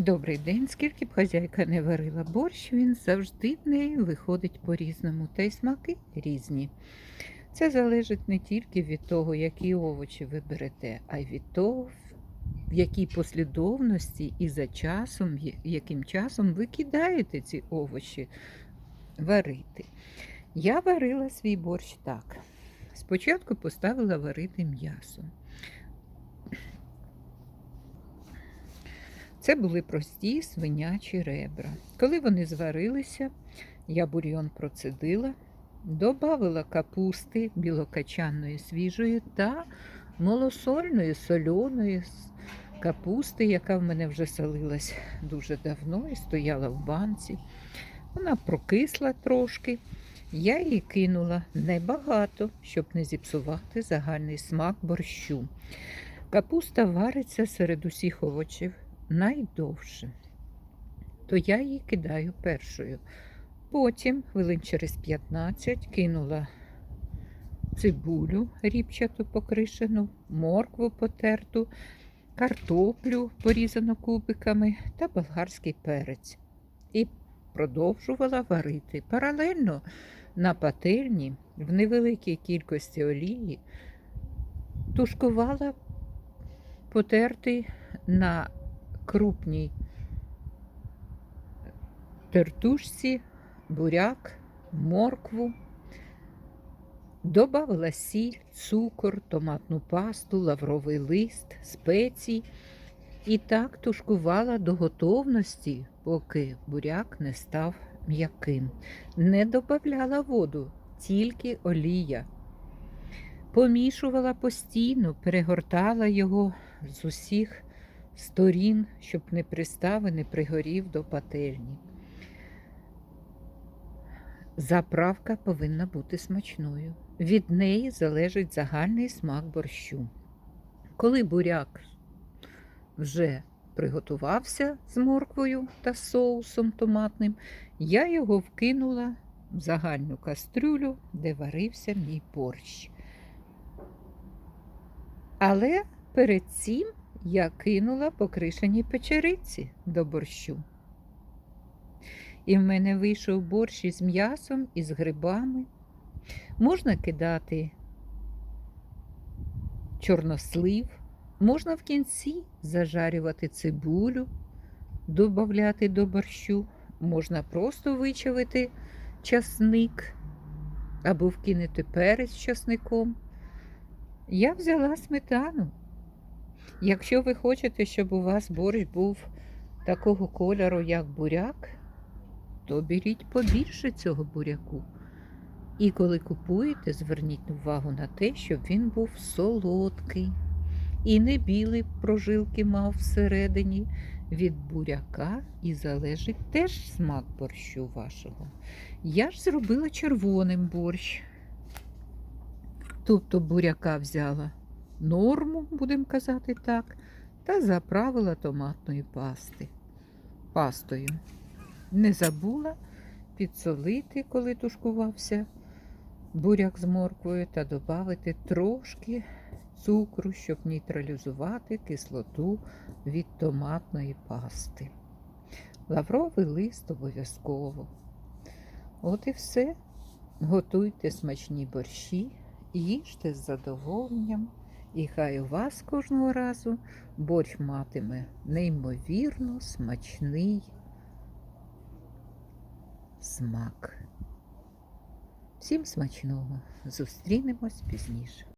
Добрий день. Скільки б хазяйка не варила борщ, він завжди в неї виходить по-різному, та й смаки різні. Це залежить не тільки від того, які овочі ви берете, а й від того, в якій послідовності і за часом, яким часом ви кидаєте ці овочі варити. Я варила свій борщ так. Спочатку поставила варити м'ясо. Це були прості свинячі ребра. Коли вони зварилися, я бульйон процедила, додавила капусти білокачаної свіжої та малосольної сольоної капусти, яка в мене вже солилась дуже давно і стояла в банці. Вона прокисла трошки. Я її кинула небагато, щоб не зіпсувати загальний смак борщу. Капуста вариться серед усіх овочів найдовше, то я її кидаю першою. Потім, хвилин через 15, кинула цибулю ріпчату покришену, моркву потерту, картоплю порізану кубиками та болгарський перець. І продовжувала варити. Паралельно на пательні в невеликій кількості олії тушкувала потертий на крупній тертушці, буряк, моркву. Добавила сіль, цукор, томатну пасту, лавровий лист, спеції і так тушкувала до готовності, поки буряк не став м'яким. Не додавала воду, тільки олія. Помішувала постійно, перегортала його з усіх сторін, щоб не пристав і не пригорів до пательні. Заправка повинна бути смачною. Від неї залежить загальний смак борщу. Коли буряк вже приготувався з морквою та соусом томатним, я його вкинула в загальну кастрюлю, де варився мій борщ. Але перед цим я кинула покришені печериці до борщу. І в мене вийшов борщ із м'ясом, і з грибами. Можна кидати чорнослив, можна в кінці зажарювати цибулю, додати до борщу, можна просто вичавити часник або вкинути перець з часником. Я взяла сметану. Якщо ви хочете, щоб у вас борщ був такого кольору, як буряк, то беріть побільше цього буряку. І коли купуєте, зверніть увагу на те, щоб він був солодкий. І не білі прожилки мав всередині. Від буряка і залежить теж смак борщу вашого. Я ж зробила червоним борщ. Тобто буряка взяла норму, будемо казати так, та заправила томатної пасти пастою. Не забула підсолити, коли тушкувався буряк з морквою, та додати трошки цукру, щоб нейтралізувати кислоту від томатної пасти. Лавровий лист обов'язково. От і все. Готуйте смачні борщі, їжте з задоволенням, і хай у вас кожного разу борщ матиме неймовірно смачний смак. Всім смачного! Зустрінемось пізніше.